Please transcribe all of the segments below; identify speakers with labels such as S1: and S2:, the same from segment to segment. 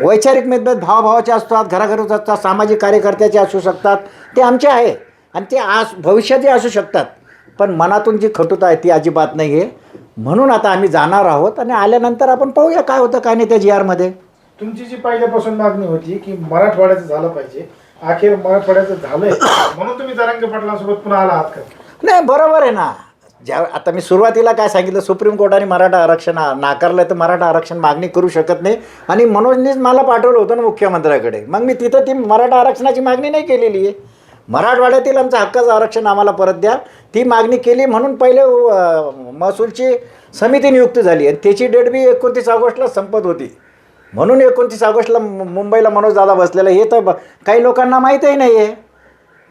S1: वैचारिक मतभेद भावाभावाचे असतात घराघराचे असतात सामाजिक कार्यकर्त्याचे असू शकतात ते आमचे आहे. आणि ते आज भविष्यातही असू शकतात. पण मनातून जी खटुता आहे ती अजिबात नाही आहे म्हणून आता आम्ही जाणार आहोत आणि आल्यानंतर आपण पाहूया काय होतं काय नाही त्या जी आरमध्ये.
S2: तुमची जी पहिल्यापासून मागणी होती की मराठवाड्याचं झालं पाहिजे अखेर मराठवाड्याचं झालंय म्हणून तुम्ही जरांगे पाटलांसोबत पुन्हा आला आहात का?
S1: नाही बरोबर आहे ना. ज्या आता मी सुरुवातीला काय सांगितलं सुप्रीम कोर्टाने मराठा आरक्षण नाकारलं तर मराठा आरक्षण मागणी करू शकत नाही. आणि मनोजनीच मला पाठवलं होतं ना मुख्यमंत्र्याकडे. मग मी तिथं ती मराठा आरक्षणाची मागणी नाही केलेली आहे. मराठवाड्यातील आमचं हक्काचं आरक्षण आम्हाला परत द्या. ती मागणी केली म्हणून पहिले महसूलची समिती नियुक्त झाली. आणि त्याची डेट बी एकोणतीस ऑगस्टला संपत होती. म्हणून एकोणतीस ऑगस्टला मुंबईला मनोज दादा बसलेला हे तर ब- काही लोकांना माहीतही नाही आहे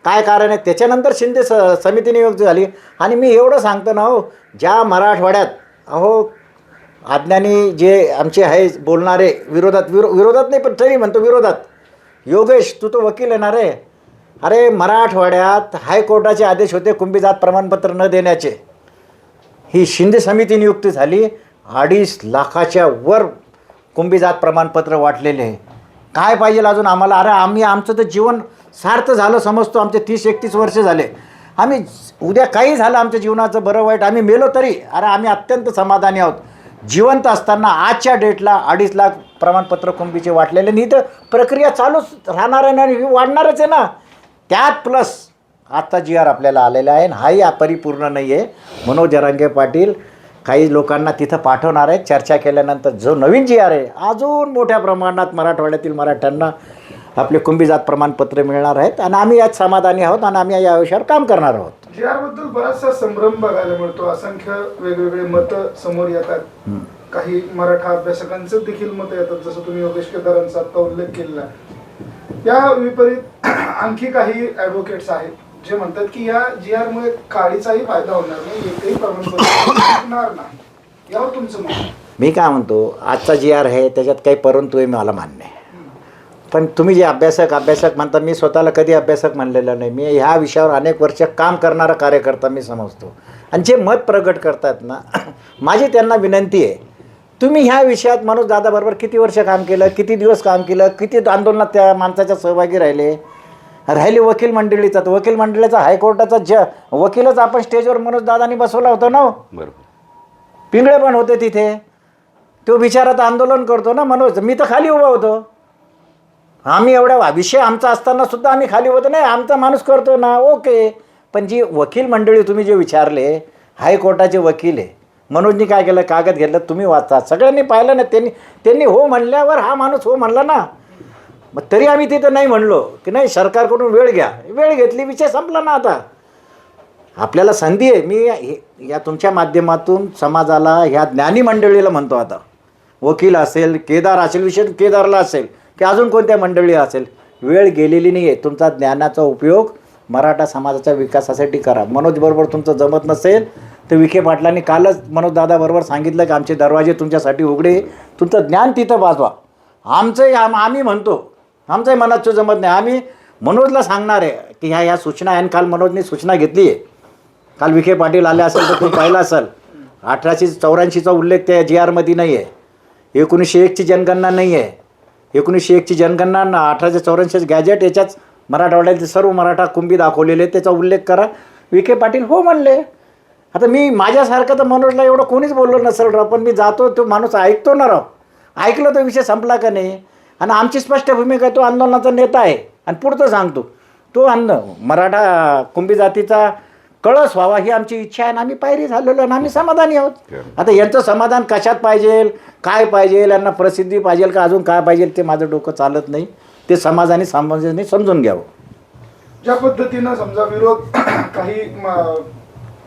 S1: काय कारण आहे? त्याच्यानंतर शिंदे स समिती नियुक्त झाली. आणि मी एवढं सांगतो ना हो ज्या मराठवाड्यात अहो अज्ञानी जे आमचे आहे बोलणारे विरोधात विरो विरोधात नाही पण तरी म्हणतो विरोधात. योगेश तू तो वकील येणार आहे अरे मराठवाड्यात हायकोर्टाचे आदेश होते कुंभीजात प्रमाणपत्र न देण्याचे. ही शिंदे समिती नियुक्त झाली अडीच लाखाच्या वर कुंभीजात प्रमाणपत्र वाटलेले. आहे काय पाहिजे अजून आम्हाला? अरे आम्ही आमचं तर जीवन सार्थ झालं समजतो आमचे तीस एकतीस वर्ष झाले. आम्ही उद्या काही झालं आमच्या जीवनाचं बरं वाईट आम्ही मेलो तरी अरे आम्ही अत्यंत समाधानी आहोत. जिवंत असताना आजच्या डेटला अडीच लाख प्रमाणपत्र कुंभीचे वाटलेले नाही तर प्रक्रिया चालूच राहणार आहे ना आणि ही वाढणारच आहे ना. त्यात प्लस आत्ता जी आर आपल्याला आलेला आहे आणि हाही परिपूर्ण नाही आहे मनोज जरांगे पाटील काही लोकांना तिथं पाठवणार आहेत. चर्चा केल्यानंतर जो नवीन जी आर आहे अजून मोठ्या प्रमाणात मराठवाड्यातील मराठ्यांना आपले कुंभीजात प्रमाणपत्र मिळणार आहेत आणि आम्ही यात समाधानी आहोत आणि आम्ही या विषयावर काम करणार आहोत.
S2: जी बद्दल बराचसा संभ्रम बघायला मिळतो. असंख्य वेगवेगळे मत समोर येतात. काही मराठा अभ्यासकांचं देखील मत येतात. जसं तुम्ही योगेश केदारांचा आता उल्लेख केलेला. या विपरीत आणखी काही ऍडव्होकेट्स आहेत जे म्हणतात की या जी आर मुळे काळीचाही फायदा होणार नाही एकही प्रमाणपत्र नाही. यावर तुमचं मत.
S1: मी काय म्हणतो आजचा जी आर आहे त्याच्यात काही परंतु आहे मला मान्य आहे. पण तुम्ही जे अभ्यासक अभ्यासक म्हणता मी स्वतःला कधी अभ्यासक म्हणलेलं नाही. मी ह्या विषयावर अनेक वर्ष काम करणारा कार्यकर्ता मी समजतो. आणि जे मत प्रगट करतात ना माझी त्यांना विनंती आहे तुम्ही ह्या विषयात मनोज दादाबरोबर किती वर्ष काम केलं किती दिवस काम केलं किती आंदोलनात त्या माणसाच्या सहभागी राहिले? राहिली वकील मंडळीचा तर वकील मंडळीचा हायकोर्टाचा ज वकीलच आपण स्टेजवर मनोज दादानी बसवला होता ना हो.
S3: बरोबर.
S1: पिंगळे पण होते तिथे. तो बिचारात आंदोलन करतो ना मनोज. मी तर खाली उभा होतो. आम्ही एवढा विषय आमचा असताना सुद्धा आम्ही खाली होतो नाही. आमचा माणूस करतो ना ओके. पण जी वकील मंडळी तुम्ही जे विचारले हायकोर्टाचे वकील आहे. मनोजनी काय केलं? कागद घेतलं तुम्ही वाचा. सगळ्यांनी पाहिलं ना त्यांनी त्यांनी हो म्हणल्यावर हा माणूस हो म्हणला ना. मग तरी आम्ही तिथं नाही म्हणलो. की नाही सरकारकडून वेळ घ्या. वेळ घेतली विषय संपला ना आता. आपल्याला संधी आहे. मी हे- या तुमच्या माध्यमातून समाजाला ह्या ज्ञानी मंडळीला म्हणतो आता. वकील असेल केदार असेल विशेष केदारला असेल. की अजून कोणत्या मंडळी असेल? वेळ गेलेली नाही आहे तुमचा ज्ञानाचा उपयोग मराठा समाजाच्या विकासासाठी करा. मनोजबरोबर तुमचं जमत नसेल तर विखे पाटलांनी कालच मनोजदादाबरोबर सांगितलं की आमचे दरवाजे तुमच्यासाठी उघडे. तुमचं ज्ञान तिथं वाजवा आमचंही आम आम्ही म्हणतो. आमचंही मनाचं जमत नाही. आम्ही मनोजला सांगणार आहे की ह्या ह्या सूचना आहे आणि काल मनोजनी सूचना घेतली आहे. काल विखे पाटील आले असेल तर तुम्ही पाहिलं असेल. अठराशे चौऱ्याऐंशीचा उल्लेख त्या जी आरमध्ये नाही आहे एकोणीसशे एकची जनगणना नाही आहे एकोणीसशे एकची जनगणना अठराशे चौऱ्याऐंशी गॅजेट याच्याच मराठवाड्यातील सर्व मराठा कुंभी दाखवलेले त्याचा उल्लेख करा. विखे पाटील हो म्हणले. आता मी माझ्यासारखं तर मनोजला एवढं कोणीच बोललो नसेल राव पण मी जातो तो माणूस ऐकतो ना राव. ऐकलं तो विषय संपला का नाही? आणि आमची स्पष्ट भूमिका आहे तो आंदोलनाचा नेता आहे. आणि पुढचं सांगतो. तो अन्न मराठा कुंभी जातीचा कळस व्हावा ही आमची इच्छा आहे आणि आम्ही पायरी झालेलो आणि आम्ही समाधानी आहोत. आता यांचं समाधान कशात पाहिजे काय पाहिजे यांना प्रसिद्धी पाहिजे का अजून काय पाहिजे ते माझं डोकं चालत नाही. ते समाजाने समाजाने समजून घ्यावं.
S2: ज्या पद्धतीनं समजा विरोध काही